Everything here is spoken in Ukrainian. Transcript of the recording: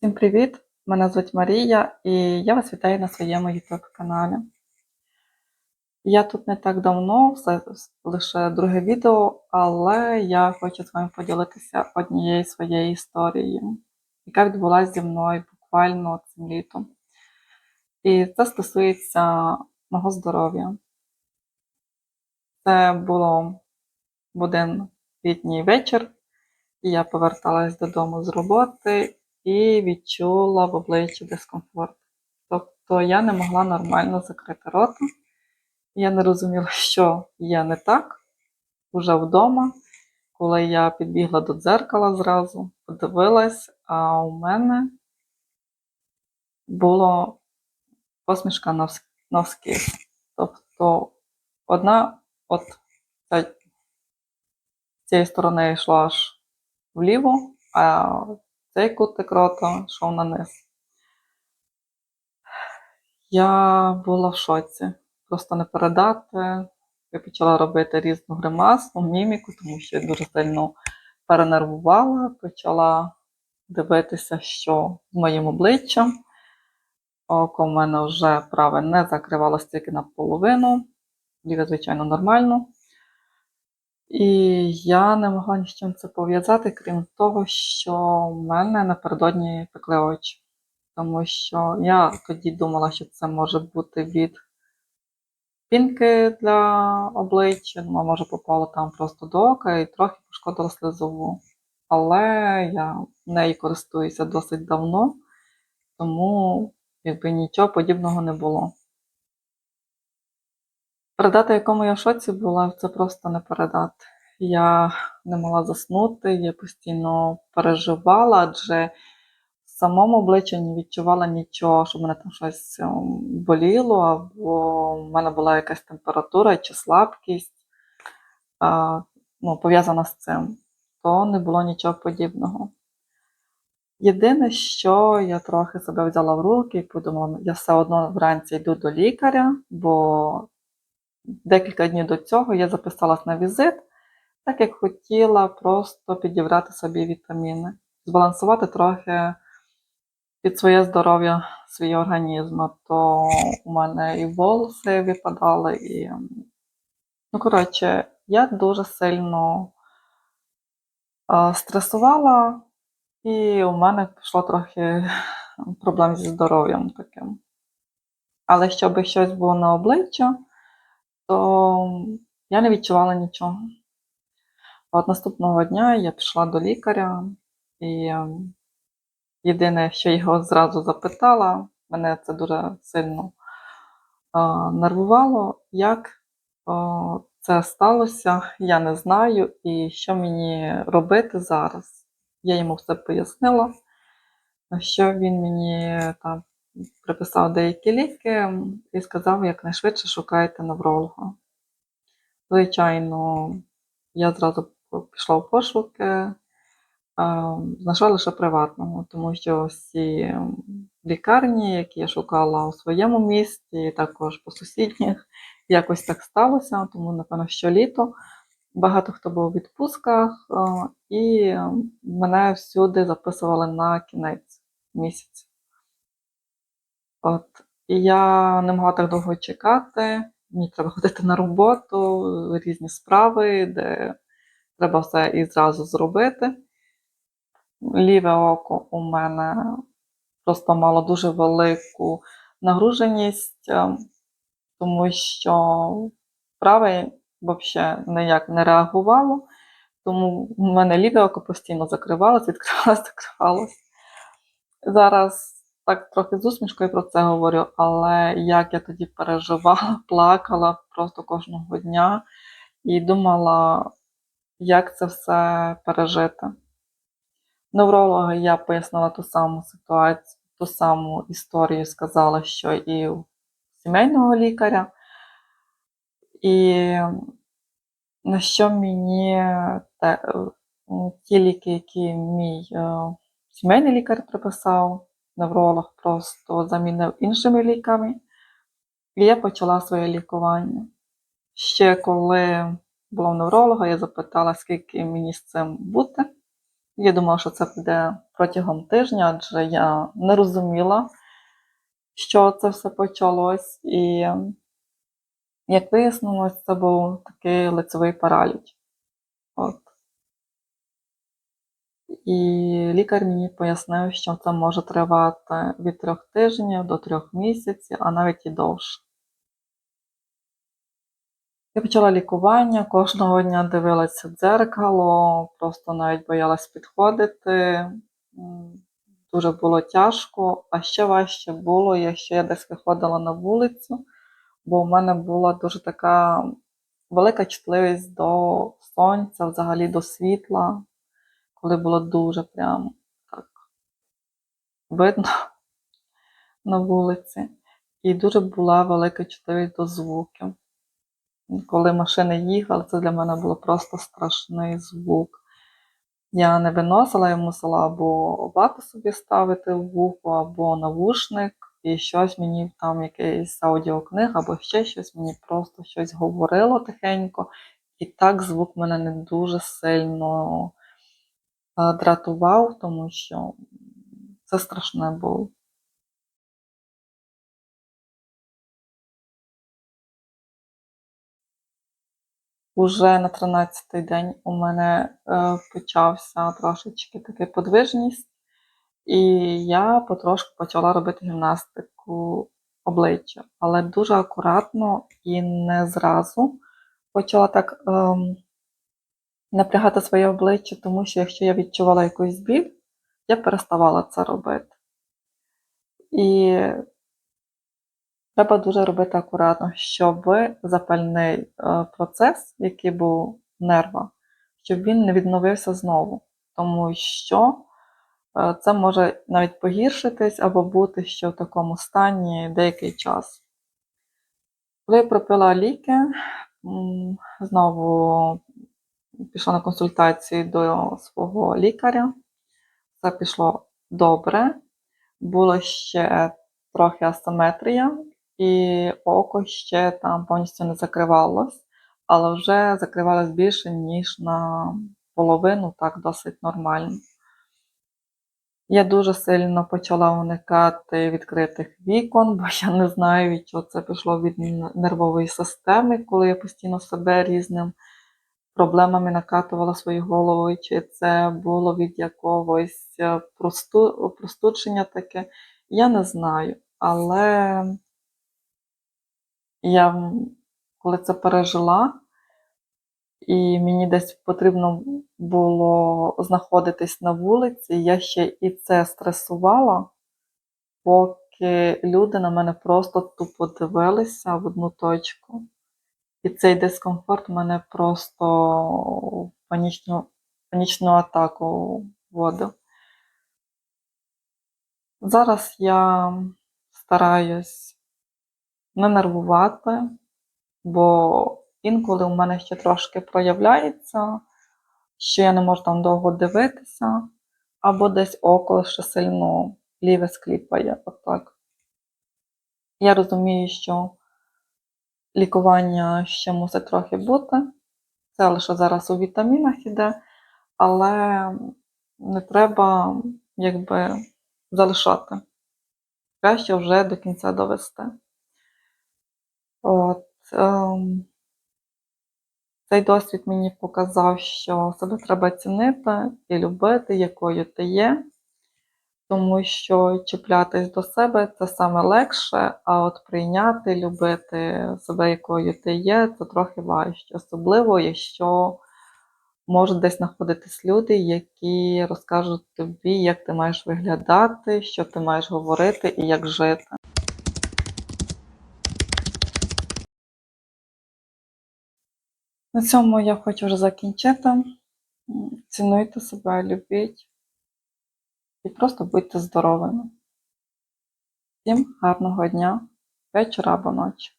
Всім привіт! Мене звуть Марія і я вас вітаю на своєму YouTube каналі. Я тут не так давно, це лише друге відео, але я хочу з вами поділитися однією своєю історією, яка відбулася зі мною буквально цим літом. І це стосується мого здоров'я. Це було в один літній вечір, і я поверталась додому з роботи і відчула в обличчі дискомфорт. Тобто я не могла нормально закрити рота. Я не розуміла, що є не так уже вдома. Коли я підбігла до дзеркала зразу, подивилась, а у мене була посмішка навс- Тобто одна от цієї сторони йшла аж вліво, а цей кутик рота йшов на низ. Я була в шоці. Просто не передати. Я почала робити різну гримасу, міміку, тому що я дуже сильно перенервувала, почала дивитися, що з моїм обличчям. Око в мене вже праве не закривалося тільки наполовину, ліве, звичайно, нормально. І я не могла ні з чим це пов'язати, крім того, що в мене напередодні пекли очі. Тому що я тоді думала, що це може бути від пінки для обличчя, ну, може попало там просто до ока і трохи пошкодила слизову. Але я нею користуюся досить давно, тому якби нічого подібного не було. Передати, якому я в шоці була, це просто не передати. Я не могла заснути, я постійно переживала, адже в самому обличчі не відчувала нічого, що мене там щось ем, боліло, або в мене була якась температура чи слабкість ну, пов'язана з цим, то не було нічого подібного. Єдине, що я трохи себе взяла в руки і подумала, я все одно вранці йду до лікаря, бо декілька днів до цього я записалась на візит, так як хотіла просто підібрати собі вітаміни, збалансувати трохи під своє здоров'я свій організм. То у мене і волоси випадали, і. Ну, коротше, я дуже сильно стресувала, і у мене пішло трохи проблем зі здоров'ям таким. Але щоб щось було на обличчя, то я не відчувала нічого. От наступного дня я пішла до лікаря, і ем, єдине, що його зразу запитала, мене це дуже сильно нервувало, як це сталося, я не знаю, і що мені робити зараз. Я йому все пояснила, що він мені там приписав деякі ліки і сказав, якнайшвидше шукайте невролога. Звичайно, я зразу пішла в пошуки, знайшла лише приватного, тому що всі лікарні, які я шукала у своєму місті, і також по сусідніх, якось так сталося, тому, напевно, що літо. Багато хто був у відпусках, і мене всюди записували на кінець місяця. От. І я не могла так довго чекати. Мені треба ходити на роботу, різні справи, де треба все і зразу зробити. Ліве око у мене просто мало дуже велику нагруженість, е, тому що праве взагалі ніяк не реагувало, тому в мене ліве око постійно закривалось, відкривалось, закривалось. Зараз так трохи з усмішкою про це говорю, але як я тоді переживала, плакала просто кожного дня і думала, як це все пережити. Невролога я пояснила ту саму ситуацію, ту саму історію, сказала, що і у сімейного лікаря. І на що мені те, ті ліки, які мій е, сімейний лікар приписав, невролог просто замінив іншими ліками, і я почала своє лікування. Ще коли була в невролога, я запитала, скільки мені з цим бути. Я думала, що це піде протягом тижня, адже я не розуміла, що це все почалось. І, як вияснилось, це був такий лицевий параліч. От. І лікар мені пояснив, що це може тривати від трьох тижнів до трьох місяців, а навіть і довше. Я почала лікування, кожного дня дивилася в дзеркало, просто навіть боялась підходити. Дуже було тяжко, а ще важче було, якщо я десь виходила на вулицю, бо в мене була дуже така велика чутливість до сонця, взагалі до світла, коли було дуже прямо так видно на вулиці. І дуже була велика чутливість до звуків. Коли машини їхали, це для мене було просто страшний звук. Я не виносила, я мусила або вату собі ставити в вухо, або навушник, і щось мені там якийсь аудіокниг, або ще щось мені просто щось говорило тихенько. І так звук мене не дуже сильно дратував, тому що це страшне було. Уже на 13-й день у мене е, почався трошечки така подвижність, і я потрошку почала робити гімнастику обличчя, але дуже акуратно і не зразу почала так ем, напрягати своє обличчя, тому що якщо я відчувала якусь біль, я переставала це робити. І Треба дуже робити акуратно, щоб запальний е, процес, який був в нервах, щоб він не відновився знову. Тому що е, це може навіть погіршитись або бути ще в такому стані деякий час. Коли я пропила ліки, знову пішла на консультації до свого лікаря. Все пішло добре. Було ще трохи асиметрія, і око ще там повністю не закривалось, але вже закривалось більше, ніж на половину, так досить нормально. Я дуже сильно почала уникати відкритих вікон, бо я не знаю, від чого це пішло від нервової системи, коли я постійно себе різним проблемами накатувала свою голову, чи це було від якогось е, просту, простудження таке. Я не знаю, але я коли це пережила, і мені десь потрібно було знаходитись на вулиці, я ще і це стресувала, поки люди на мене просто тупо дивилися в одну точку. І цей дискомфорт мене просто в панічну, панічну атаку вводив. Зараз я стараюсь не нервувати, бо інколи у мене ще трошки проявляється, що я не можу там довго дивитися, або десь око ще сильно ліве скліпає. Отак. Я розумію, що лікування ще мусить трохи бути. Це лише зараз у вітамінах іде, але не треба якби залишати. Краще вже до кінця довести. От, ем, цей досвід мені показав, що себе треба цінити і любити, якою ти є, тому що чіплятись до себе це саме легше, а от прийняти, любити себе, якою ти є, це трохи важче. Особливо, якщо можуть десь знаходитись люди, які розкажуть тобі, як ти маєш виглядати, що ти маєш говорити і як жити. На цьому я хочу вже закінчити. Цінуйте себе, любіть і просто будьте здоровими. Всім гарного дня, вечора або ночі.